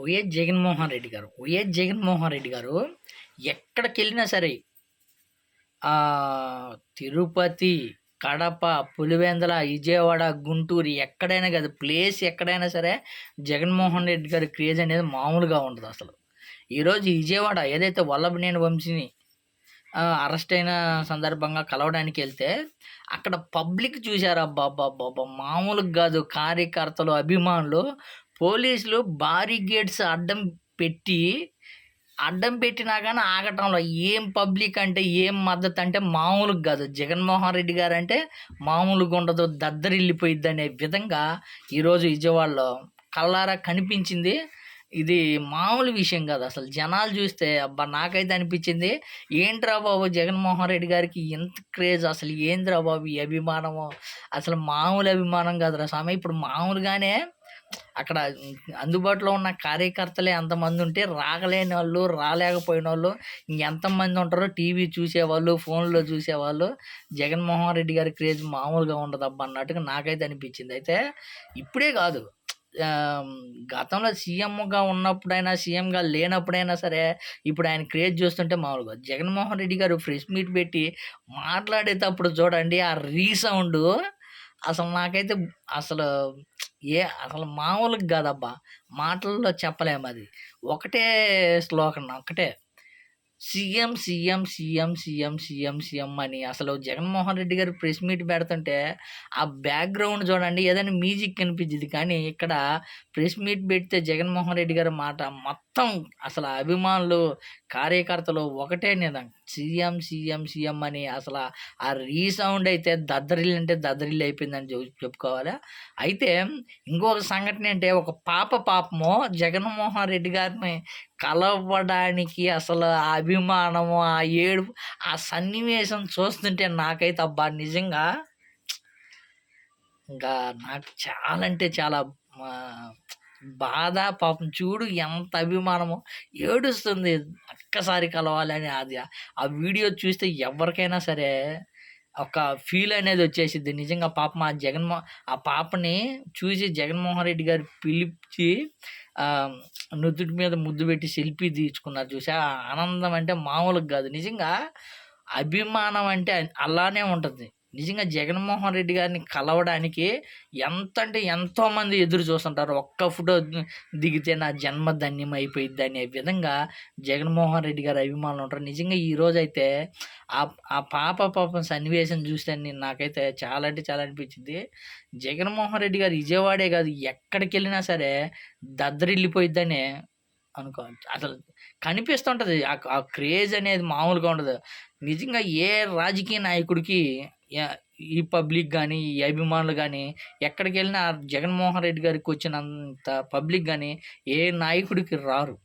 YS Jaganmohan Reddy గారు YS Jaganmohan Reddy గారు ఎక్కడికి వెళ్ళినా సరే తిరుపతి కడప పులివెందల విజయవాడ గుంటూరు ఎక్కడైనా కాదు ప్లేస్ ఎక్కడైనా సరే జగన్మోహన్ రెడ్డి గారి క్రేజ్ అనేది మామూలుగా ఉండదు అసలు. ఈరోజు విజయవాడ ఏదైతే వల్లభనేని వంశీని అరెస్ట్ అయిన సందర్భంగా కలవడానికి వెళ్తే అక్కడ పబ్లిక్ చూశారా. బాబా బాబా మామూలుగా కాదు కార్యకర్తలు అభిమానులు పోలీసులు బారిగేట్స్ అడ్డం పెట్టి అడ్డం పెట్టినా కానీ ఆగటంలో ఏం పబ్లిక్ అంటే ఏం మద్దతు అంటే మామూలుగా కాదు. జగన్మోహన్ రెడ్డి గారు అంటే మామూలుగా ఉండదు దద్దరిల్లిపోయిద్ది అనే విధంగా ఈరోజు విజయవాడలో కళ్ళారా కనిపించింది. ఇది మామూలు విషయం కాదు. అసలు జనాలు చూస్తే అబ్బా నాకైతే అనిపించింది ఏంట్రా బాబు జగన్మోహన్ రెడ్డి గారికి ఎంత క్రేజ్ అసలు ఏంద్రా బాబు ఈ అభిమానము? అసలు మామూలు అభిమానం కాదురా స్వామి. ఇప్పుడు మామూలుగానే అక్కడ అందుబాటులో ఉన్న కార్యకర్తలే ఎంతమంది ఉంటే రాగలేని వాళ్ళు రాలేకపోయిన వాళ్ళు ఇంకెంతమంది ఉంటారో టీవీ చూసేవాళ్ళు ఫోన్లో చూసేవాళ్ళు జగన్మోహన్ రెడ్డి గారి క్రేజ్ మామూలుగా ఉండదు అబ్బా అన్నట్టుగా నాకైతే అనిపించింది. అయితే ఇప్పుడే కాదు. గతంలో సీఎంగా ఉన్నప్పుడైనా సీఎంగా లేనప్పుడైనా సరే ఇప్పుడు ఆయన క్రియేట్ చూస్తుంటే మామూలుగా జగన్మోహన్ రెడ్డి గారు ఫ్రెష్ మీట్ పెట్టి మాట్లాడేటప్పుడు చూడండి ఆ రీసౌండ్ అసలు నాకైతే అసలు ఏ అసలు మామూలుగా కాదబ్బా. మాటల్లో చెప్పలేము అది ఒకటే శ్లోకం ఒకటే. CM CM CM CM CM CM అని అసలు జగన్మోహన్ రెడ్డి గారు ప్రెస్ మీట్ పెడుతుంటే ఆ బ్యాక్గ్రౌండ్ చూడండి ఏదైనా మ్యూజిక్ కనిపించింది కానీ ఇక్కడ ప్రెస్ మీట్ పెడితే జగన్మోహన్ రెడ్డి గారి మాట మొత్తం అసలు అభిమానులు కార్యకర్తలు ఒకటే నిదం సీఎం సీఎం సీఎం అని అసలు ఆ రీసౌండ్ అయితే దద్దరిల్లు అంటే దద్దరిల్లు అయిపోయిందని చెప్పుకోవాలి? అయితే ఇంకొక సంఘటన అంటే ఒక పాప పాపము జగన్మోహన్ రెడ్డి గారిని కలవడానికి అసలు ఆ అభిమానము ఆ ఏడుపు ఆ సన్నివేశం చూస్తుంటే నాకైతే అబ్బా నిజంగా ఇంకా నాకు చాలా అంటే చాలా బాధ పాపం చూడు ఎంత అభిమానమో ఏడుస్తుంది. ఒక్కసారి కలవాలని అది ఆ వీడియో చూస్తే ఎవరికైనా సరే ఒక ఫీల్ అనేది వచ్చేసిద్ది. నిజంగా పాపం ఆ జగన్మో ఆ పాపని చూసి జగన్మోహన్ రెడ్డి గారు పిలిచి నుదుటి మీద ముద్దు పెట్టి సెల్ఫీ తీర్చుకున్నారు చూసా? ఆ ఆనందం అంటే మామూలుగా కాదు. నిజంగా అభిమానం అంటే అలానే ఉంటుంది. నిజంగా జగన్మోహన్ రెడ్డి గారిని కలవడానికి ఎంత అంటే ఎంతోమంది ఎదురు చూస్తుంటారు. ఒక్క ఫోటో దిగితే నా జన్మ ధన్యం అయిపోయింది అనే విధంగా జగన్మోహన్ రెడ్డి గారి అభిమానులు ఉంటారు. నిజంగా ఈరోజైతే అయితే ఆ ఆ పాప పాపం సన్నివేశం చూస్తే నేను నాకైతే చాలా అంటే చాలా అనిపించింది. జగన్మోహన్ రెడ్డి గారు విజయవాడే కాదు ఎక్కడికి వెళ్ళినా సరే దద్దరిల్లిపోయిద్దనే అనుకో అసలు కనిపిస్తుంటుంది ఆ- ఆ క్రేజ్ అనేది మామూలుగా ఉండదు. నిజంగా ఏ రాజకీయ నాయకుడికి ఈ పబ్లిక్ కానీ ఈ అభిమానులు కానీ ఎక్కడికి వెళ్ళినా జగన్మోహన్ రెడ్డి గారికి వచ్చినంత పబ్లిక్ కానీ ఏ నాయకుడికి రారు.